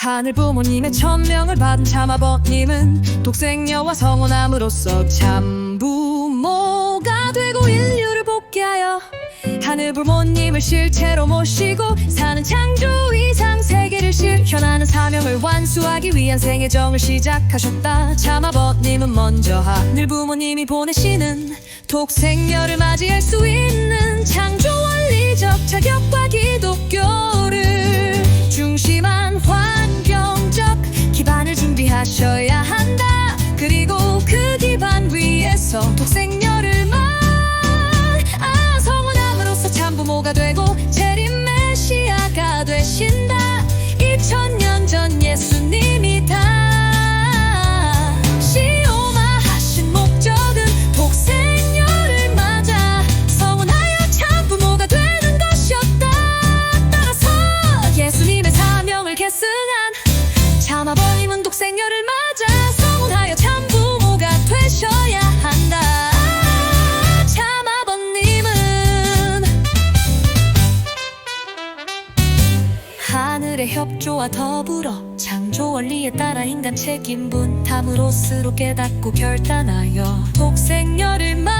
하늘 부모님의 천명을 받은 참아버님은 독생녀와 성원함으로써 참부모가 되고 인류를 복귀하여 하늘 부모님을 실체로 모시고 사는 창조 이상 세계를 실현하는 사명을 완수하기 위한 생애 정을 시작하셨다. 참아버님은 먼저 하늘 부모님이 보내시는 독생녀를 맞이할 수 있는 되신다. 2000년 전 예수님이 다. 시오마하신 목적은 독생녀를 맞아 성원하여 참 부모가 되는 것이었다. 따라서 예수님의 사명을 계승한 참아버님은 독생녀를 맞아 하늘의 협조와 더불어 창조 원리에 따라 인간 책임 분담으로 스스로 깨닫고 결단하여 독생녀를 맞이